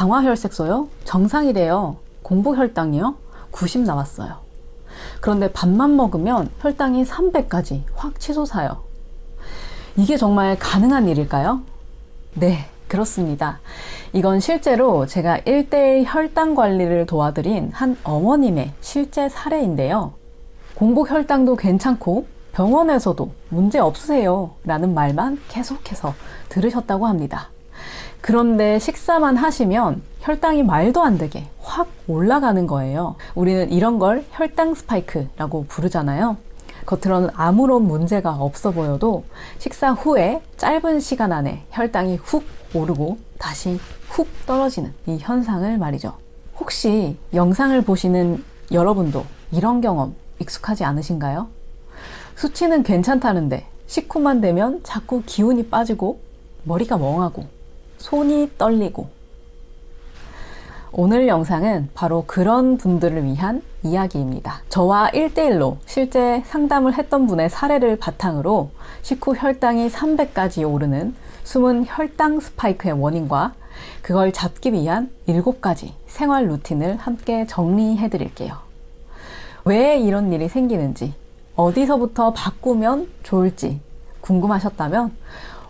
당화혈색소요? 정상이래요. 공복혈당이요? 90 나왔어요. 그런데 밥만 먹으면 혈당이 300까지 확 치솟아요. 이게 정말 가능한 일일까요? 네, 그렇습니다. 이건 실제로 제가 1대1 혈당 관리를 도와드린 한 어머님의 실제 사례인데요. 공복 혈당도 괜찮고 병원에서도 문제 없으세요. 라는 말만 계속해서 들으셨다고 합니다. 그런데 식사만 하시면 혈당이 말도 안 되게 확 올라가는 거예요. 우리는 이런 걸 혈당 스파이크라고 부르잖아요. 겉으로는 아무런 문제가 없어 보여도 식사 후에 짧은 시간 안에 혈당이 훅 오르고 다시 훅 떨어지는 이 현상을 말이죠. 혹시 영상을 보시는 여러분도 이런 경험 익숙하지 않으신가요? 수치는 괜찮다는데 식후만 되면 자꾸 기운이 빠지고 머리가 멍하고 손이 떨리고 오늘 영상은 바로 그런 분들을 위한 이야기입니다. 저와 1대1로 실제 상담을 했던 분의 사례를 바탕으로 식후 혈당이 300까지 오르는 숨은 혈당 스파이크의 원인과 그걸 잡기 위한 7가지 생활 루틴을 함께 정리해 드릴게요. 왜 이런 일이 생기는지, 어디서부터 바꾸면 좋을지 궁금하셨다면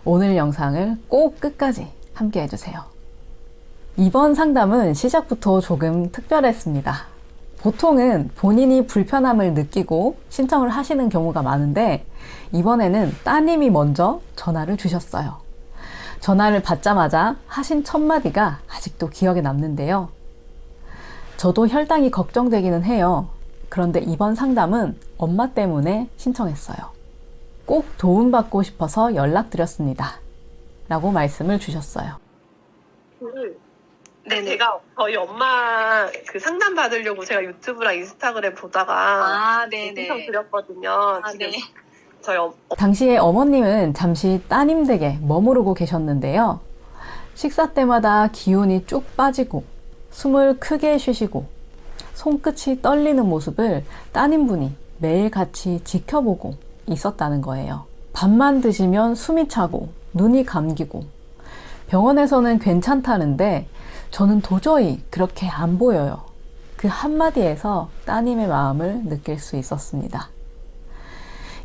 오늘 영상을 꼭 끝까지 함께 해주세요. 이번 상담은 시작부터 조금 특별했습니다. 보통은 본인이 불편함을 느끼고 신청을 하시는 경우가 많은데 이번에는 따님이 먼저 전화를 주셨어요. 전화를 받자마자 하신 첫 마디가 아직도 기억에 남는데요. 저도 혈당이 걱정되기는 해요. 그런데 이번 상담은 엄마 때문에 신청했어요. 꼭 도움받고 싶어서 연락드렸습니다. 라고 말씀을 주셨어요. 네네. 제가 저희 엄마 그 상담 받으려고 제가 유튜브랑 인스타그램 보다가 아, 네네. 신청 드렸거든요. 아, 지금 네. 저희 어, 당시에 어머님은 잠시 따님 댁에 머무르고 계셨는데요. 식사 때마다 기운이 쭉 빠지고 숨을 크게 쉬시고 손끝이 떨리는 모습을 따님분이 매일 같이 지켜보고 있었다는 거예요. 밥만 드시면 숨이 차고 눈이 감기고 병원에서는 괜찮다는데 저는 도저히 그렇게 안 보여요. 그 한마디에서 따님의 마음을 느낄 수 있었습니다.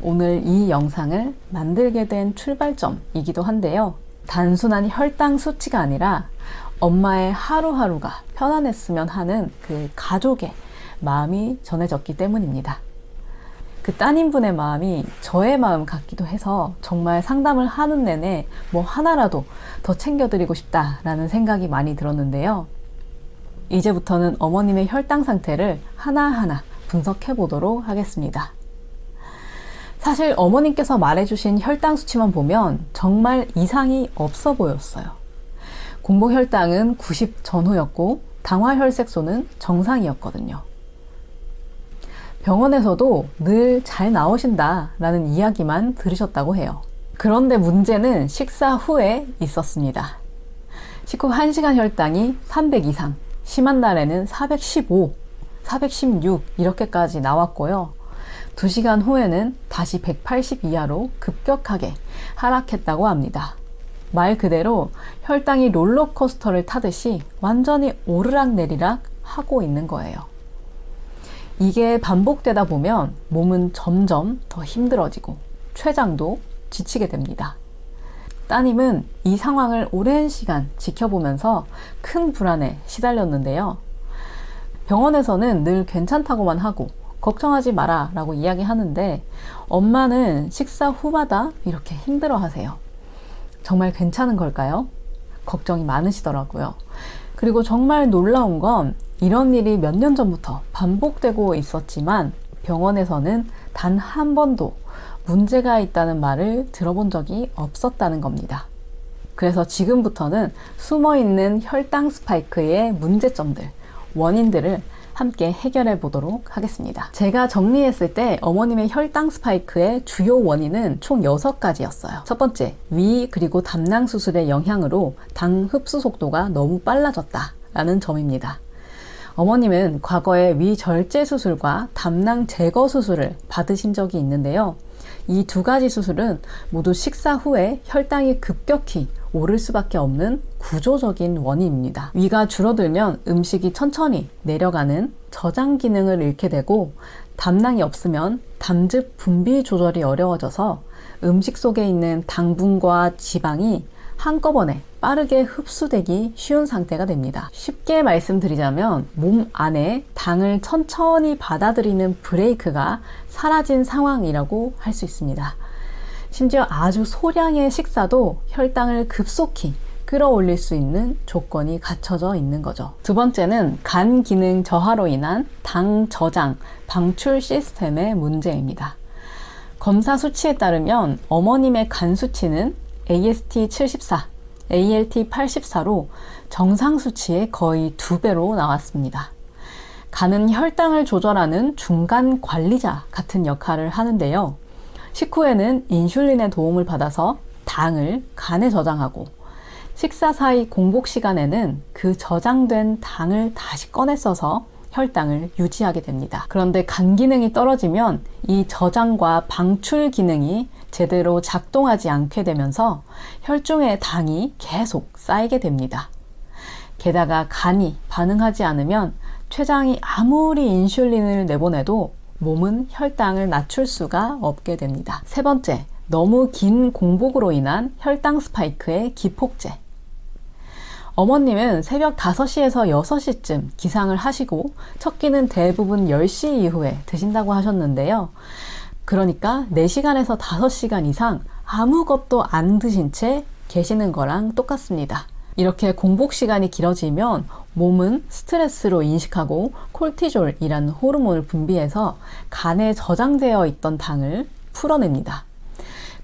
오늘 이 영상을 만들게 된 출발점이기도 한데요. 단순한 혈당 수치가 아니라 엄마의 하루하루가 편안했으면 하는 그 가족의 마음이 전해졌기 때문입니다. 그 따님분의 마음이 저의 마음 같기도 해서 정말 상담을 하는 내내 뭐 하나라도 더 챙겨드리고 싶다라는 생각이 많이 들었는데요. 이제부터는 어머님의 혈당 상태를 하나하나 분석해 보도록 하겠습니다. 사실 어머님께서 말해주신 혈당 수치만 보면 정말 이상이 없어 보였어요. 공복 혈당은 90 전후였고 당화혈색소는 정상이었거든요. 병원에서도 늘 잘 나오신다 라는 이야기만 들으셨다고 해요. 그런데 문제는 식사 후에 있었습니다. 식후 1시간 혈당이 300 이상, 심한 날에는 415, 416 이렇게까지 나왔고요. 2시간 후에는 다시 180 이하로 급격하게 하락했다고 합니다. 말 그대로 혈당이 롤러코스터를 타듯이 완전히 오르락내리락 하고 있는 거예요. 이게 반복되다 보면 몸은 점점 더 힘들어지고 췌장도 지치게 됩니다. 따님은 이 상황을 오랜 시간 지켜보면서 큰 불안에 시달렸는데요. 병원에서는 늘 괜찮다고만 하고 걱정하지 마라 라고 이야기하는데 엄마는 식사 후마다 이렇게 힘들어 하세요. 정말 괜찮은 걸까요? 걱정이 많으시더라고요. 그리고 정말 놀라운 건 이런 일이 몇 년 전부터 반복되고 있었지만 병원에서는 단 한 번도 문제가 있다는 말을 들어본 적이 없었다는 겁니다. 그래서 지금부터는 숨어 있는 혈당 스파이크의 문제점들, 원인들을 함께 해결해 보도록 하겠습니다. 제가 정리했을 때 어머님의 혈당 스파이크의 주요 원인은 총 6가지였어요. 첫 번째, 위 그리고 담낭 수술의 영향으로 당 흡수 속도가 너무 빨라졌다. 라는 점입니다. 어머님은 과거에 위 절제 수술과 담낭 제거 수술을 받으신 적이 있는데요. 이 두 가지 수술은 모두 식사 후에 혈당이 급격히 오를 수밖에 없는 구조적인 원인입니다. 위가 줄어들면 음식이 천천히 내려가는 저장 기능을 잃게 되고 담낭이 없으면 담즙 분비 조절이 어려워져서 음식 속에 있는 당분과 지방이 한꺼번에 빠르게 흡수되기 쉬운 상태가 됩니다. 쉽게 말씀드리자면 몸 안에 당을 천천히 받아들이는 브레이크가 사라진 상황이라고 할 수 있습니다. 심지어 아주 소량의 식사도 혈당을 급속히 끌어올릴 수 있는 조건이 갖춰져 있는 거죠. 두 번째는 간 기능 저하로 인한 당 저장, 방출 시스템의 문제입니다. 검사 수치에 따르면 어머님의 간 수치는 AST 74, ALT 84로 정상 수치의 거의 두 배로 나왔습니다. 간은 혈당을 조절하는 중간 관리자 같은 역할을 하는데요. 식후에는 인슐린의 도움을 받아서 당을 간에 저장하고 식사 사이 공복 시간에는 그 저장된 당을 다시 꺼내 써서 혈당을 유지하게 됩니다. 그런데 간 기능이 떨어지면 이 저장과 방출 기능이 제대로 작동하지 않게 되면서 혈중의 당이 계속 쌓이게 됩니다. 게다가 간이 반응하지 않으면 췌장이 아무리 인슐린을 내보내도 몸은 혈당을 낮출 수가 없게 됩니다. 세 번째, 너무 긴 공복으로 인한 혈당 스파이크의 기폭제. 어머님은 새벽 5시에서 6시쯤 기상을 하시고 첫 끼는 대부분 10시 이후에 드신다고 하셨는데요. 그러니까 4시간에서 5시간 이상 아무것도 안 드신 채 계시는 거랑 똑같습니다. 이렇게 공복 시간이 길어지면 몸은 스트레스로 인식하고 콜티졸이라는 호르몬을 분비해서 간에 저장되어 있던 당을 풀어냅니다.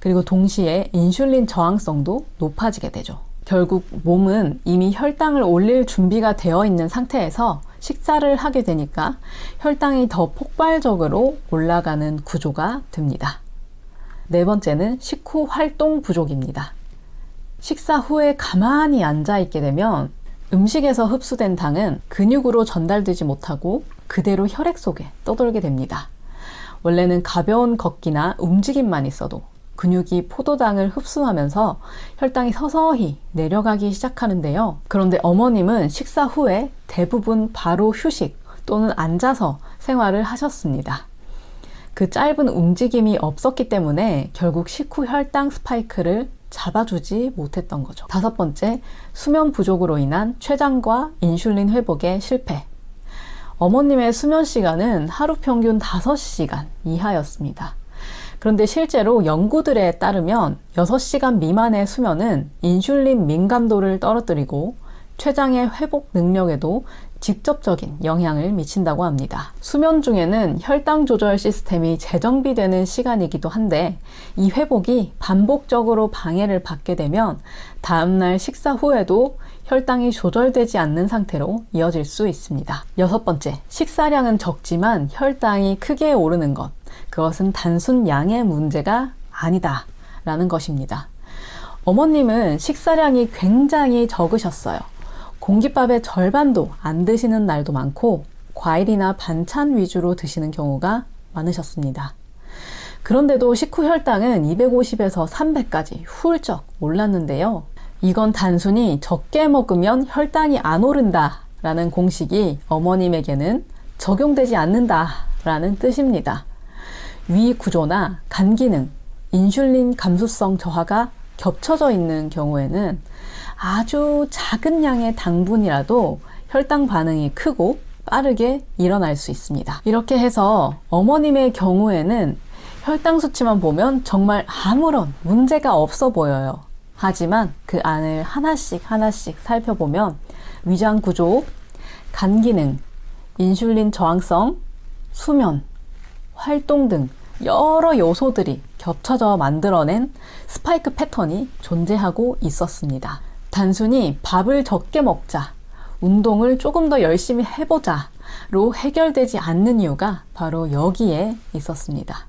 그리고 동시에 인슐린 저항성도 높아지게 되죠. 결국 몸은 이미 혈당을 올릴 준비가 되어 있는 상태에서 식사를 하게 되니까 혈당이 더 폭발적으로 올라가는 구조가 됩니다. 네 번째는 식후 활동 부족입니다. 식사 후에 가만히 앉아 있게 되면 음식에서 흡수된 당은 근육으로 전달되지 못하고 그대로 혈액 속에 떠돌게 됩니다. 원래는 가벼운 걷기나 움직임만 있어도 근육이 포도당을 흡수하면서 혈당이 서서히 내려가기 시작하는데요. 그런데 어머님은 식사 후에 대부분 바로 휴식 또는 앉아서 생활을 하셨습니다. 그 짧은 움직임이 없었기 때문에 결국 식후 혈당 스파이크를 잡아주지 못했던 거죠. 다섯 번째, 수면 부족으로 인한 췌장과 인슐린 회복의 실패. 어머님의 수면 시간은 하루 평균 5시간 이하였습니다. 그런데 실제로 연구들에 따르면 6시간 미만의 수면은 인슐린 민감도를 떨어뜨리고 췌장의 회복 능력에도 직접적인 영향을 미친다고 합니다. 수면 중에는 혈당 조절 시스템이 재정비되는 시간이기도 한데 이 회복이 반복적으로 방해를 받게 되면 다음날 식사 후에도 혈당이 조절되지 않는 상태로 이어질 수 있습니다. 여섯 번째, 식사량은 적지만 혈당이 크게 오르는 것. 그것은 단순 양의 문제가 아니다. 라는 것입니다. 어머님은 식사량이 굉장히 적으셨어요. 공깃밥의 절반도 안 드시는 날도 많고, 과일이나 반찬 위주로 드시는 경우가 많으셨습니다. 그런데도 식후 혈당은 250에서 300까지 훌쩍 올랐는데요. 이건 단순히 적게 먹으면 혈당이 안 오른다 라는 공식이 어머님에게는 적용되지 않는다 라는 뜻입니다. 위 구조나 간 기능, 인슐린 감수성 저하가 겹쳐져 있는 경우에는 아주 작은 양의 당분이라도 혈당 반응이 크고 빠르게 일어날 수 있습니다. 이렇게 해서 어머님의 경우에는 혈당 수치만 보면 정말 아무런 문제가 없어 보여요. 하지만 그 안을 하나씩 하나씩 살펴보면 위장 구조, 간 기능, 인슐린 저항성, 수면, 활동 등 여러 요소들이 겹쳐져 만들어낸 스파이크 패턴이 존재하고 있었습니다. 단순히 밥을 적게 먹자, 운동을 조금 더 열심히 해보자 로 해결되지 않는 이유가 바로 여기에 있었습니다.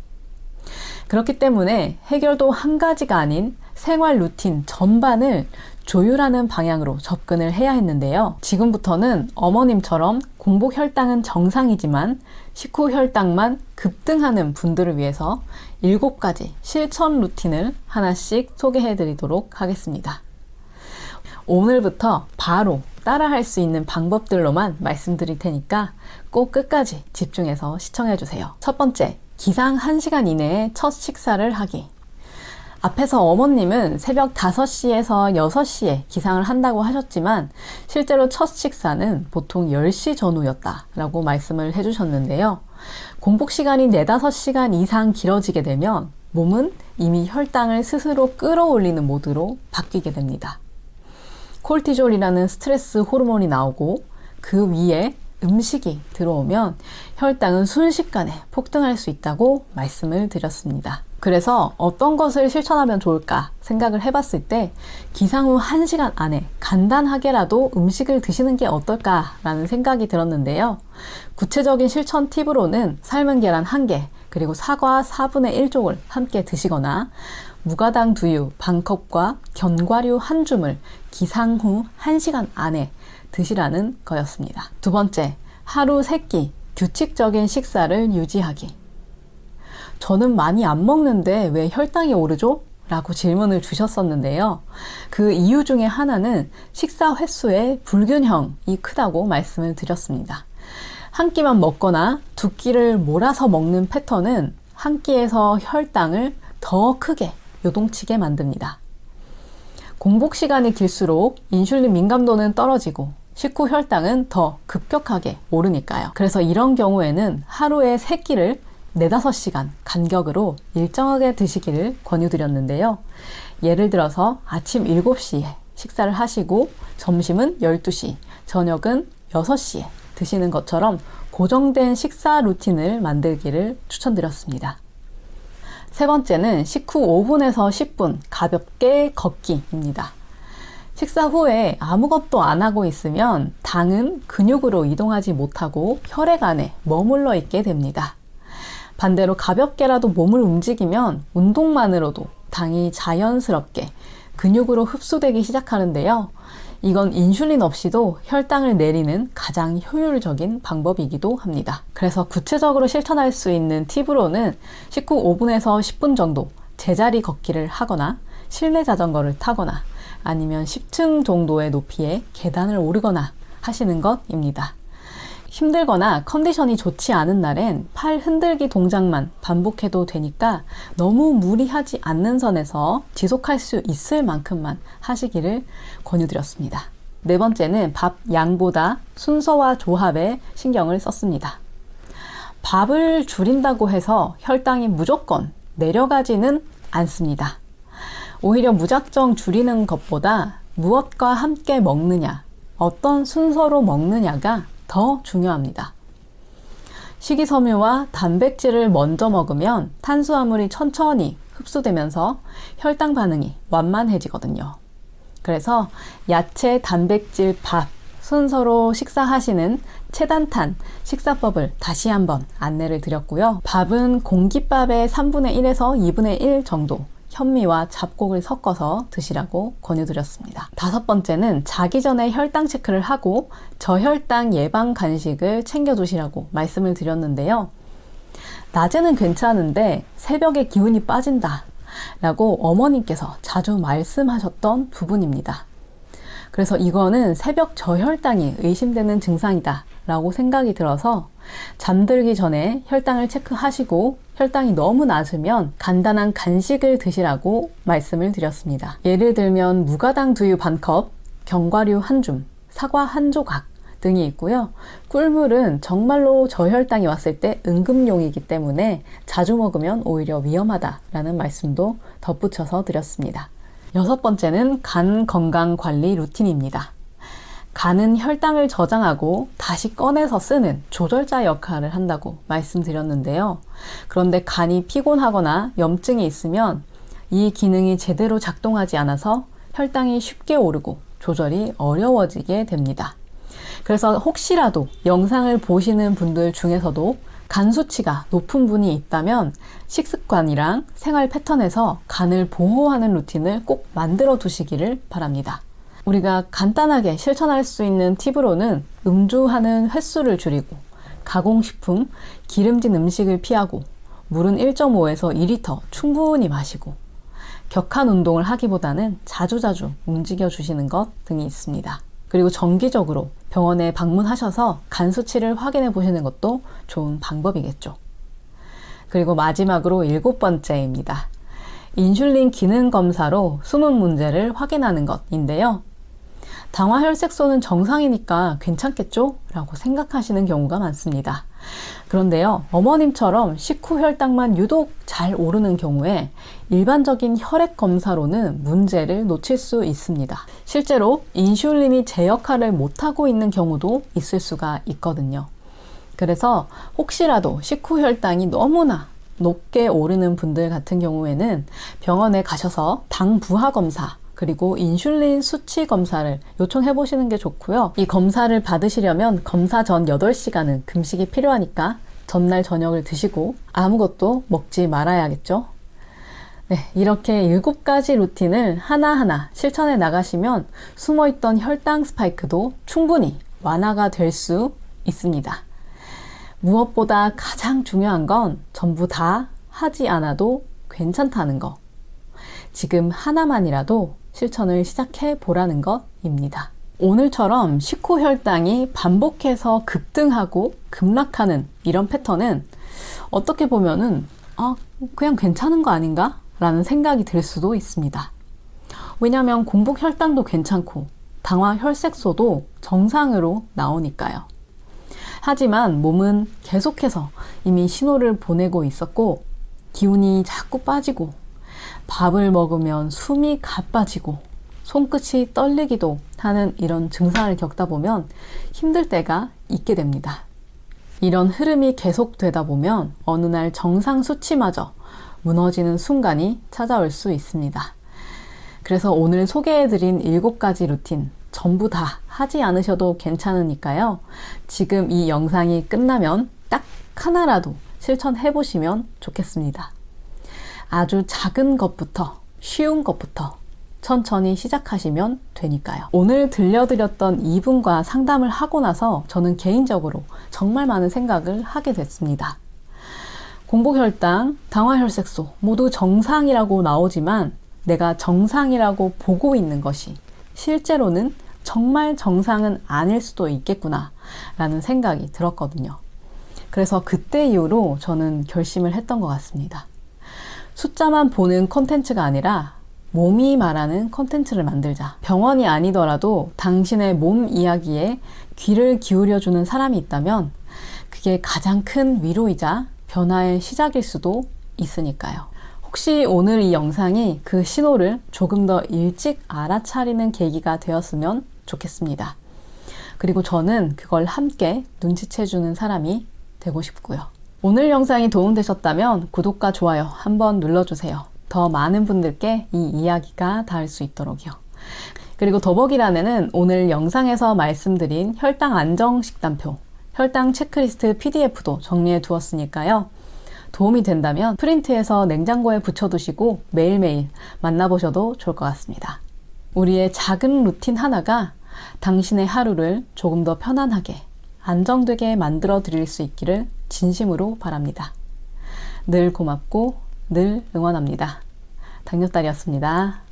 그렇기 때문에 해결도 한 가지가 아닌 생활 루틴 전반을 조율하는 방향으로 접근을 해야 했는데요. 지금부터는 어머님처럼 공복 혈당은 정상이지만 식후 혈당만 급등하는 분들을 위해서 7가지 실천 루틴을 하나씩 소개해 드리도록 하겠습니다. 오늘부터 바로 따라할 수 있는 방법들로만 말씀드릴 테니까 꼭 끝까지 집중해서 시청해 주세요. 첫 번째, 기상 1시간 이내에 첫 식사를 하기. 앞에서 어머님은 새벽 5시에서 6시에 기상을 한다고 하셨지만 실제로 첫 식사는 보통 10시 전후였다라고 말씀을 해주셨는데요. 공복 시간이 4, 5시간 이상 길어지게 되면 몸은 이미 혈당을 스스로 끌어올리는 모드로 바뀌게 됩니다. 콜티졸이라는 스트레스 호르몬이 나오고 그 위에 음식이 들어오면 혈당은 순식간에 폭등할 수 있다고 말씀을 드렸습니다. 그래서 어떤 것을 실천하면 좋을까 생각을 해봤을 때 기상 후 1시간 안에 간단하게라도 음식을 드시는 게 어떨까라는 생각이 들었는데요. 구체적인 실천 팁으로는 삶은 계란 1개, 그리고 사과 4분의 1쪽을 함께 드시거나 무가당 두유 반컵과 견과류 한 줌을 기상 후 1시간 안에 드시라는 거였습니다. 두 번째, 하루 3끼 규칙적인 식사를 유지하기. 저는 많이 안 먹는데 왜 혈당이 오르죠? 라고 질문을 주셨었는데요. 그 이유 중에 하나는 식사 횟수의 불균형이 크다고 말씀을 드렸습니다. 한 끼만 먹거나 두 끼를 몰아서 먹는 패턴은 한 끼에서 혈당을 더 크게 요동치게 만듭니다. 공복 시간이 길수록 인슐린 민감도는 떨어지고 식후 혈당은 더 급격하게 오르니까요. 그래서 이런 경우에는 하루에 3끼를 4, 5시간 간격으로 일정하게 드시기를 권유드렸는데요. 예를 들어서 아침 7시에 식사를 하시고 점심은 12시, 저녁은 6시에 드시는 것처럼 고정된 식사 루틴을 만들기를 추천드렸습니다. 세 번째는 식후 5분에서 10분 가볍게 걷기입니다. 식사 후에 아무것도 안 하고 있으면 당은 근육으로 이동하지 못하고 혈액 안에 머물러 있게 됩니다. 반대로 가볍게라도 몸을 움직이면 운동만으로도 당이 자연스럽게 근육으로 흡수되기 시작하는데요. 이건 인슐린 없이도 혈당을 내리는 가장 효율적인 방법이기도 합니다. 그래서 구체적으로 실천할 수 있는 팁으로는 식후 5분에서 10분 정도 제자리 걷기를 하거나 실내 자전거를 타거나 아니면 10층 정도의 높이의 계단을 오르거나 하시는 것입니다. 힘들거나 컨디션이 좋지 않은 날엔 팔 흔들기 동작만 반복해도 되니까 너무 무리하지 않는 선에서 지속할 수 있을 만큼만 하시기를 권유드렸습니다. 네 번째는 밥 양보다 순서와 조합에 신경을 썼습니다. 밥을 줄인다고 해서 혈당이 무조건 내려가지는 않습니다. 오히려 무작정 줄이는 것보다 무엇과 함께 먹느냐, 어떤 순서로 먹느냐가 더 중요합니다. 식이섬유와 단백질을 먼저 먹으면 탄수화물이 천천히 흡수되면서 혈당 반응이 완만해지거든요. 그래서 야채, 단백질, 밥 순서로 식사하시는 체단탄 식사법을 다시 한번 안내를 드렸고요. 밥은 공깃밥의 3분의 1에서 2분의 1 정도 현미와 잡곡을 섞어서 드시라고 권유드렸습니다. 다섯 번째는 자기 전에 혈당 체크를 하고 저혈당 예방 간식을 챙겨 두시라고 말씀을 드렸는데요. 낮에는 괜찮은데 새벽에 기운이 빠진다. 라고 어머님께서 자주 말씀하셨던 부분입니다. 그래서 이거는 새벽 저혈당이 의심되는 증상이다. 라고 생각이 들어서 잠들기 전에 혈당을 체크하시고 혈당이 너무 낮으면 간단한 간식을 드시라고 말씀을 드렸습니다. 예를 들면 무가당 두유 반컵, 견과류 한 줌, 사과 한 조각 등이 있고요. 꿀물은 정말로 저혈당이 왔을 때 응급용이기 때문에 자주 먹으면 오히려 위험하다라는 말씀도 덧붙여서 드렸습니다. 여섯 번째는 간 건강 관리 루틴입니다. 간은 혈당을 저장하고 다시 꺼내서 쓰는 조절자 역할을 한다고 말씀드렸는데요. 그런데 간이 피곤하거나 염증이 있으면 이 기능이 제대로 작동하지 않아서 혈당이 쉽게 오르고 조절이 어려워지게 됩니다. 그래서 혹시라도 영상을 보시는 분들 중에서도 간 수치가 높은 분이 있다면 식습관이랑 생활 패턴에서 간을 보호하는 루틴을 꼭 만들어 두시기를 바랍니다. 우리가 간단하게 실천할 수 있는 팁으로는 음주하는 횟수를 줄이고 가공식품, 기름진 음식을 피하고 물은 1.5에서 2리터 충분히 마시고 격한 운동을 하기보다는 자주자주 움직여 주시는 것 등이 있습니다. 그리고 정기적으로 병원에 방문하셔서 간 수치를 확인해 보시는 것도 좋은 방법이겠죠. 그리고 마지막으로 일곱 번째입니다. 인슐린 기능 검사로 숨은 문제를 확인하는 것인데요. 당화혈색소는 정상이니까 괜찮겠죠? 라고 생각하시는 경우가 많습니다. 그런데요, 어머님처럼 식후 혈당만 유독 잘 오르는 경우에 일반적인 혈액 검사로는 문제를 놓칠 수 있습니다. 실제로 인슐린이 제 역할을 못하고 있는 경우도 있을 수가 있거든요. 그래서 혹시라도 식후 혈당이 너무나 높게 오르는 분들 같은 경우에는 병원에 가셔서 당 부하 검사 그리고 인슐린 수치 검사를 요청해 보시는 게 좋고요. 이 검사를 받으시려면 검사 전 8시간은 금식이 필요하니까 전날 저녁을 드시고 아무것도 먹지 말아야겠죠. 네, 이렇게 일곱 가지 루틴을 하나하나 실천해 나가시면 숨어있던 혈당 스파이크도 충분히 완화가 될 수 있습니다. 무엇보다 가장 중요한 건 전부 다 하지 않아도 괜찮다는 거. 지금 하나만이라도 실천을 시작해 보라는 것입니다. 오늘처럼 식후 혈당이 반복해서 급등하고 급락하는 이런 패턴은 어떻게 보면은 아, 그냥 괜찮은 거 아닌가? 라는 생각이 들 수도 있습니다. 왜냐하면 공복 혈당도 괜찮고 당화 혈색소도 정상으로 나오니까요. 하지만 몸은 계속해서 이미 신호를 보내고 있었고 기운이 자꾸 빠지고 밥을 먹으면 숨이 가빠지고 손끝이 떨리기도 하는 이런 증상을 겪다 보면 힘들 때가 있게 됩니다. 이런 흐름이 계속되다 보면 어느 날 정상 수치마저 무너지는 순간이 찾아올 수 있습니다. 그래서 오늘 소개해드린 7가지 루틴 전부 다 하지 않으셔도 괜찮으니까요. 지금 이 영상이 끝나면 딱 하나라도 실천해 보시면 좋겠습니다. 아주 작은 것부터, 쉬운 것부터 천천히 시작하시면 되니까요. 오늘 들려드렸던 이분과 상담을 하고 나서 저는 개인적으로 정말 많은 생각을 하게 됐습니다. 공복혈당, 당화혈색소 모두 정상이라고 나오지만 내가 정상이라고 보고 있는 것이 실제로는 정말 정상은 아닐 수도 있겠구나 라는 생각이 들었거든요. 그래서 그때 이후로 저는 결심을 했던 것 같습니다. 숫자만 보는 컨텐츠가 아니라 몸이 말하는 컨텐츠를 만들자. 병원이 아니더라도 당신의 몸 이야기에 귀를 기울여주는 사람이 있다면 그게 가장 큰 위로이자 변화의 시작일 수도 있으니까요. 혹시 오늘 이 영상이 그 신호를 조금 더 일찍 알아차리는 계기가 되었으면 좋겠습니다. 그리고 저는 그걸 함께 눈치채주는 사람이 되고 싶고요. 오늘 영상이 도움되셨다면 구독과 좋아요 한번 눌러주세요. 더 많은 분들께 이 이야기가 닿을 수 있도록요. 그리고 더보기란에는 오늘 영상에서 말씀드린 혈당 안정 식단표, 혈당 체크리스트 PDF도 정리해 두었으니까요. 도움이 된다면 프린트해서 냉장고에 붙여두시고 매일매일 만나보셔도 좋을 것 같습니다. 우리의 작은 루틴 하나가 당신의 하루를 조금 더 편안하게, 안정되게 만들어 드릴 수 있기를 진심으로 바랍니다. 늘 고맙고 늘 응원합니다. 당뇨딸이었습니다.